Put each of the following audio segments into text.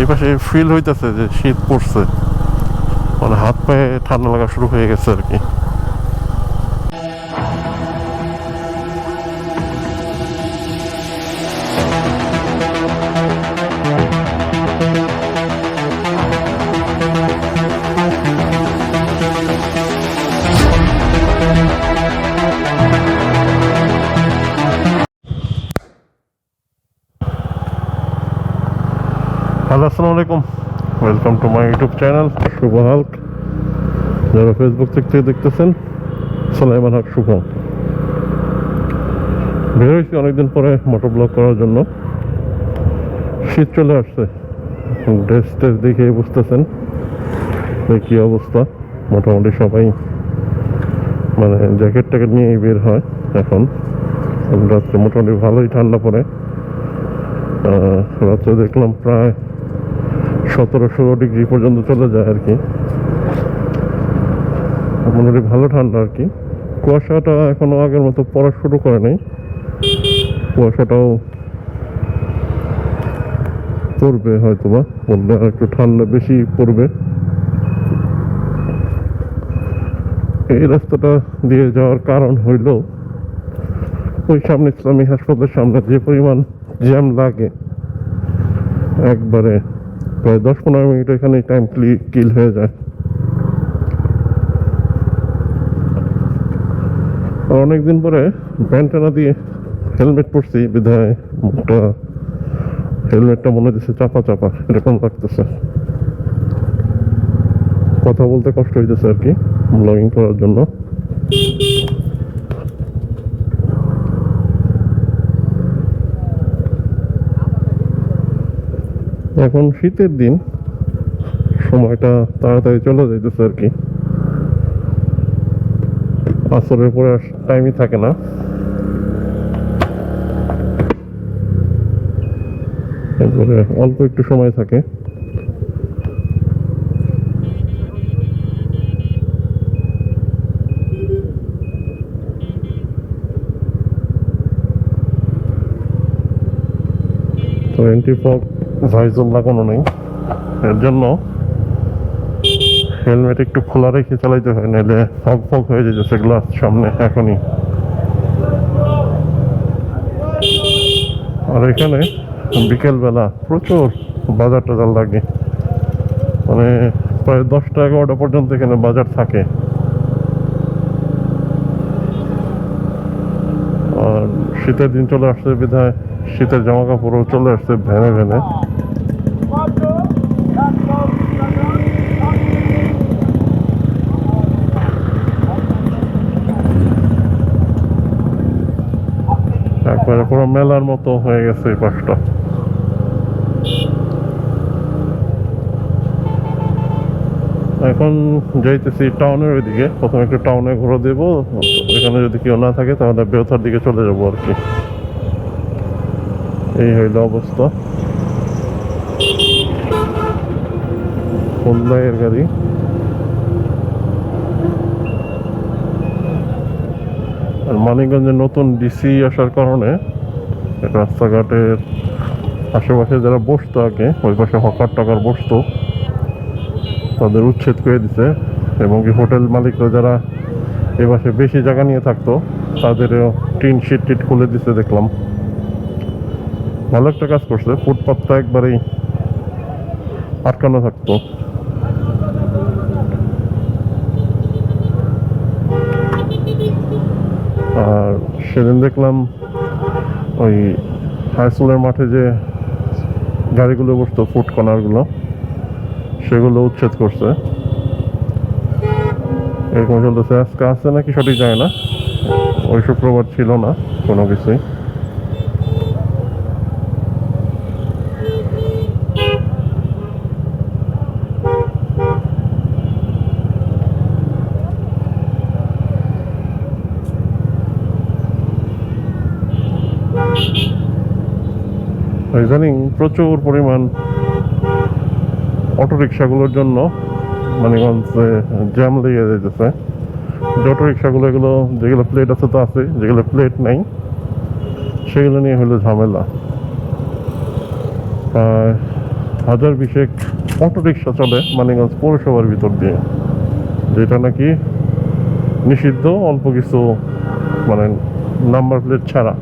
এই পাশে ফিল হইতেছে যে শীত পড়ছে। মানে হাত পায়ে ঠান্ডা লাগা শুরু হয়ে গেছে আর কি। হ্যালো, আসসালামু আলাইকুম। Welcome to my YouTube channel শুভ হাল্ক। যারা ফেসবুক থেকে দেখতেছেন, সালাইমান হক শুভ। বের হয়েছি অনেকদিন পরে মোটর ব্লগ করার জন্য। শীত চলে আসছে। ড্রেস টেস দেখে বুঝতেছেন কী অবস্থা। মোটামুটি সবাই মানে জ্যাকেট ট্যাকেট নিয়েই বের হয় এখন। রাত্রে মোটামুটি ভালোই ঠান্ডা পড়ে। রাত্রে দেখলাম প্রায় সতেরো ষোলো ডিগ্রি পর্যন্ত চলে যায় আর কি। মোটামুটি ভালো ঠান্ডা আর কি। কুয়াশাটা এখনও আগের মতো পড়া শুরু করে নাই। কুয়াশাটাও পড়বে হয়তো বা আর একটু ঠান্ডা বেশি পড়বে। এই রাস্তাটা দিয়ে যাওয়ার কারণ হইল, ওই সামনে ইসলামী হাসপাতালের সামনে যে পরিমাণ জ্যাম লাগে, একবারে প্রায় দশ পনেরো মিনিট এখানে টাইম কিল হয়ে যায়। আর অনেকদিন পরে ব্যান্টানা দিয়ে হেলমেট পরছি, বিধায় মুখটা হেলমেটটা মনে হচ্ছে চাপা চাপা, এরকম লাগতেছে। কথা বলতে কষ্ট হইতেছে আর কি ব্লগিং করার জন্য। এখন শীতের দিন, সময়টা তাড়াতাড়ি চলে যাইতেছে আর কি। আসরের পরে আর টাইমই থাকে না। এরপরে অল্প একটু সময় থাকে। টোয়েন্টি ফোর ভাইজল লাগানো নেই। এর জন্য হেলমেট একটু খোলা রেখে চালাইতে হয় নাহলে ফগ ফগ হয়ে যেতেছে গ্লাস সামনে, এখনই। আর এখানে বিকেলবেলা প্রচুর বাজার টাজার লাগে। মানে প্রায় দশটা এগারোটা পর্যন্ত এখানে বাজার থাকে আর শীতের দিন চলে আসছে, বিধায় শীতের জামা কাপড়ও চলে আসছে ভ্যানে ভ্যানে একবারে পুরো মেলার মতো হয়ে গেছে এই পাশটা। এখন যাইতেছি টাউনের ওইদিকে। প্রথমে একটু টাউনে ঘুরে দেবো। এখানে যদি কেউ না থাকে, তাহলে বেউথার দিকে চলে যাব আর কি। এই হইল অবস্থা। খুলনায়ের গাড়ি। আর মানিকগঞ্জে নতুন ডিসি আসার কারণে রাস্তাঘাটের আশেপাশে যারা বসতো আগে ওই পাশে হকার টাকার বসতো। তাদের উচ্ছেদ করে দিছে এবং কি হোটেল মালিকরা যারা এ পাশে বেশি জায়গা নিয়ে থাকতো, তাদেরও টিন শিট টিট খুলে দিছে দেখলাম। ভালো একটা কাজ করছে ফুটপাথটা একবারেই আটকানো থাকতো। আর সেদিন দেখলাম ওই হাই স্কুলের মাঠে যে গাড়িগুলো বসতো ফুড কর্নারগুলো সেগুলো উচ্ছেদ করছে। এরকম চলতেছে। আজকে আছে নাকি সঠিক জানি না। ওই শুক্রবার ছিল না, কোনো কিছুই। ইদানিং প্রচুর পরিমাণ অটো রিক্সাগুলোর জন্য মানিগঞ্জে জ্যাম লেগে যেতেছে যে অটো রিক্সাগুলো এগুলো, যেগুলো প্লেট আছে তো আছে, যেগুলো প্লেট নেই, সেগুলো নিয়ে হলো ঝামেলা। হাজার বিশেক অটো রিক্সা চলে মানিগঞ্জ পৌরসভার ভিতর দিয়ে, যেটা নাকি নিষিদ্ধ অল্প কিছু মানে নাম্বার প্লেট ছাড়া।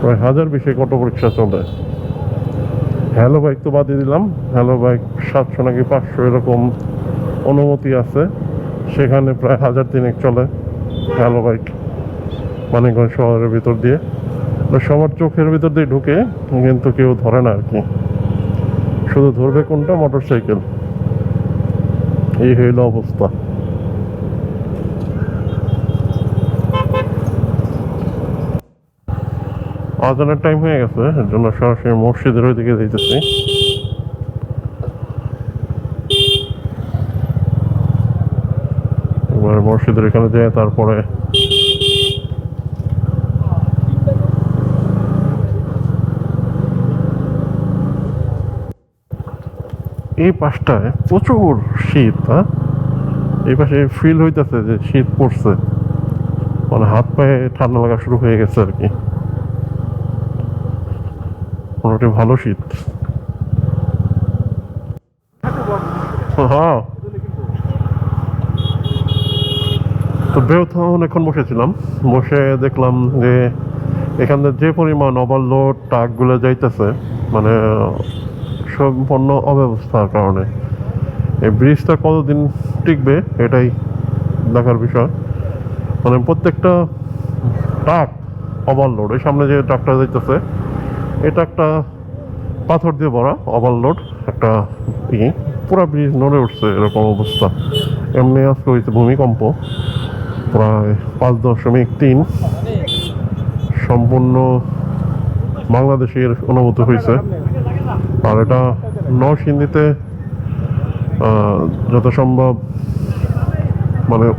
প্রায় হাজার বিশেক অটো রিক্সা চলে। হ্যালো বাইক তো বাদই দিলাম। হ্যালো বাইক সাতশো নাকি পাঁচশো এরকম অনুমতি আছে। সেখানে প্রায় হাজার তিনেক চলে হ্যালো বাইক মানিকগঞ্জ শহরের ভিতর দিয়ে। সবার চোখের ভিতর দিয়ে ঢুকে কিন্তু কেউ ধরে না আর কি। শুধু ধরবে কোনটা? মোটর সাইকেল এই হইল অবস্থা। আজানের টাইম হয়ে গেছে, এর জন্য সরাসরি মসজিদের ওইদিকে যাইতেছি। এবার মসজিদের এখানে যেয়ে তারপরে এই পাশটায় প্রচুর শীত হ্যাঁ? এই পাশে ফিল হইতেছে যে শীত পড়ছে। মানে হাত পায়ে ঠান্ডা লাগা শুরু হয়ে গেছে আর কি। মোটামুটি ভালো শীত। হ্যাঁ। তো বেউথা অনেকক্ষণ বসেছিলাম। বসে দেখলাম যে এখানে যে পরিমাণ ওভারলোড ট্রাকগুলো যাইতেছে মানে সম্পূর্ণ অব্যবস্থার কারণে। এই ব্রিজটা কতদিন টিকবে এটাই দেখার বিষয়। মানে প্রত্যেকটা ট্রাক ওভারলোড ওই সামনে যে ট্রাকটা যাইতেছে এটা একটা পাথর দিয়ে ভরা ওভারলোড একটা ই। পুরো ব্রিজ নড়ে উঠছে এরকম অবস্থা। এমনি আজকে হয়েছে ভূমিকম্প প্রায় পাঁচ দশমিক তিন। সম্পূর্ণ বাংলাদেশের অনুভূতি হয়েছে। আর এটা নরসিংদীতে আহ, যত সম্ভব মানে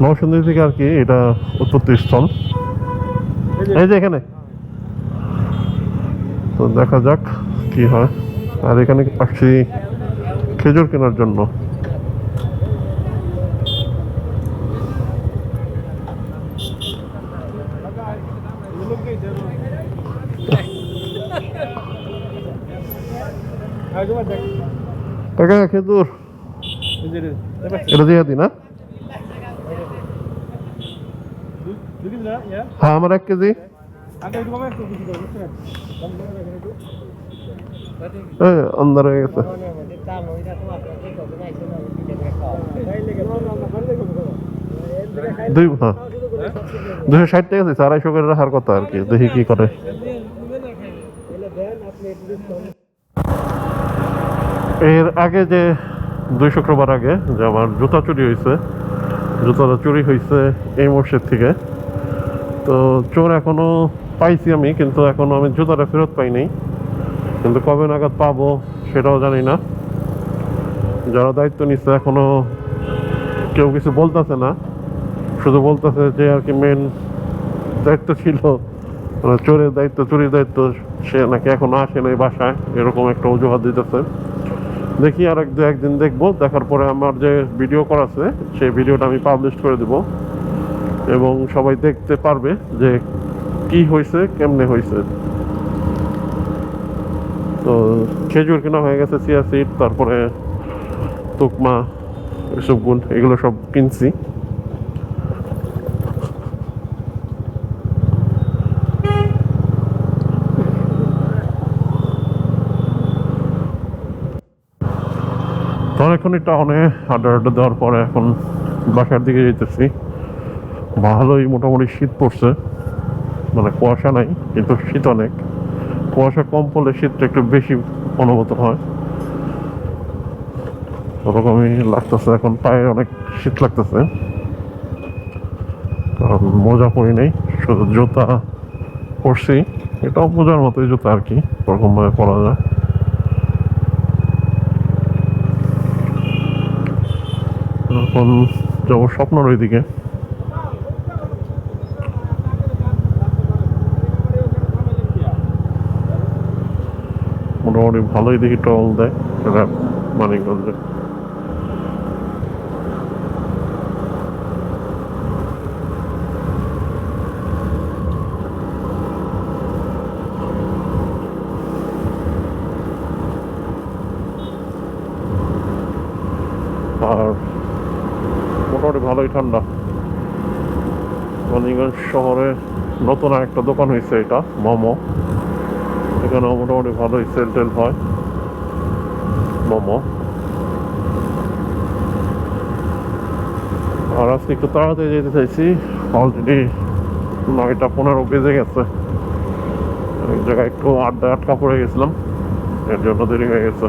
নরসিংদী থেকে আর কি এটা উৎপত্তি স্থল। এই যে এখানে। তো দেখা যাক কি হয়। আর এখানে আসছি খেজুর কেনার জন্য। কাকা খেজুর। এটা দিয়ে দিই না? হ্যাঁ আমার এক কেজি। এই অন্ধার হয়ে গেছে। দুই হ্যাঁ। দুশো ষাট টাকা আছে আড়াইশো করে রাখার কথা আর কি? দেখি কি করে। এর আগে যে দুই শুক্রবার আগে যে আমার জুতা চুরি হয়েছে জুতাটা চুরি হয়েছে এই মসজিদ থেকে। তো চোর এখনও পাইছি আমি, কিন্তু এখনও আমি জুতাটা ফেরত পাইনি কিন্তু কবে নাগাদ পাবো সেটাও জানি না। যারা দায়িত্ব নিচ্ছে এখনও কেউ কিছু বলতেছে না। শুধু বলতেছে যে আর কি মেন দায়িত্ব ছিল মানে চোরের দায়িত্ব, চুরির দায়িত্ব, সে নাকি এখনও আসে নাই বাসায়, এরকম একটা অজুহাত দিতেছে। দেখি আর এক দু একদিন দেখব, দেখার পরে আমার যে ভিডিও করা আছে, সেই ভিডিওটা আমি পাবলিশ করে দেব। এবং সবাই দেখতে পারবে যে কি হয়েছে, কেমনে হয়েছে। তো খেজুর কেনা হয়ে গেছে, চিয়া সিড তারপরে তুকমা এসব গুণ এগুলো সব কিনছি। অনেকক্ষণ টাউনে আড্ডা আড্ডা দেওয়ার পরে এখন বাসার দিকে যেতেছি। ভালোই মোটামুটি শীত পড়ছে। মানে কুয়াশা নাই, কিন্তু শীত অনেক। কুয়াশা কম পড়লে শীতটা একটু বেশি অনুভূত হয়। ওরকমই লাগতেছে, এখন পায়ে অনেক শীত লাগতেছে। কারণ মোজা পরি নেই, শুধু জুতা পরছি। এটাও মোজার মতোই জুতা আর কি ওরকমভাবে পরা যায়। এখন যাব স্বপ্নর ওইদিকে। মোটামুটি ভালোই দেখি টল দেয় সেটা মানিকগঞ্জে। আর মোটামুটি ভালোই ঠান্ডা। মানিকগঞ্জ শহরে নতুন আরেকটা দোকান হয়েছে এটা, মোমো। এখানেও মোটামুটি ভালোই সেল টেল হয়। মোমো। আর আজকে একটু তাড়াতাড়ি যেতে চাইছি। অলরেডি নয়টা পনেরো বেজে গেছে। এক জায়গায় একটু আড্ডা আটকা পড়ে গেছিলাম। এর জন্য দেরি হয়ে গেছে।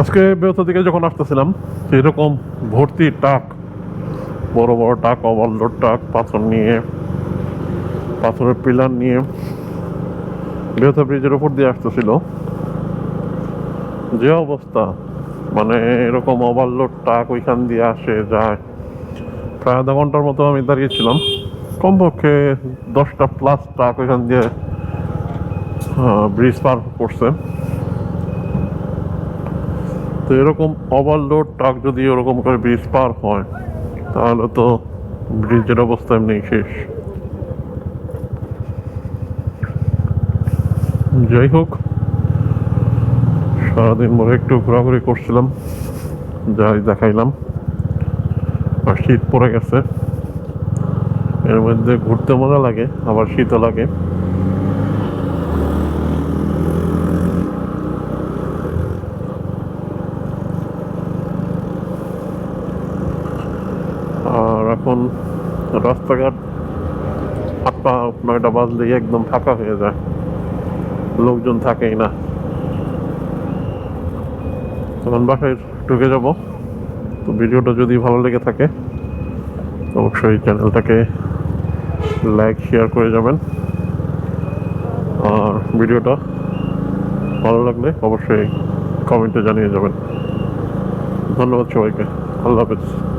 আজকে বেহতা দিকে যখন আসতেছিলাম এরকম ভর্তি টাক, বড় বড় টাক ওভারলোড টাক, পাথর নিয়ে, পাথরের পিলার নিয়ে বেহতা ব্রিজের উপর দিয়ে আসতেছিল। যে অবস্থা মানে এরকম ওভারলোড টাক ওইখান দিয়ে আসে, যায়। প্রায় আধা ঘণ্টার মতো আমি দাঁড়িয়েছিলাম কমপক্ষে দশটা প্লাস ট্রাক ওইখান দিয়ে ব্রিজ পার করছে। তো এরকম ওভারলোড ট্রাক যদি ওরকম করে ব্রিজ পার হয়, তাহলে তো ব্রিজের অবস্থা এমনি শেষ। যাই হোক, সারাদিন ধরে একটু ঘোরাঘুরি করছিলাম, যাই দেখাইলাম। আর শীত পড়ে গেছে। এর মধ্যে ঘুরতে মজা লাগে, আবার শীতও লাগে আর এখন রাস্তাঘাট আটটা নয়টা বাজলেই একদম ফাঁকা হয়ে যায়। লোকজন থাকেই না। তখন বাসায় ঢুকে যাব। তো ভিডিওটা যদি ভালো লেগে থাকে, অবশ্যই চ্যানেলটাকে লাইক, শেয়ার করে যাবেন। আর ভিডিওটা ভালো লাগলে অবশ্যই কমেন্টে জানিয়ে যাবেন। ধন্যবাদ সবাইকে। আল্লাহ হাফেজ।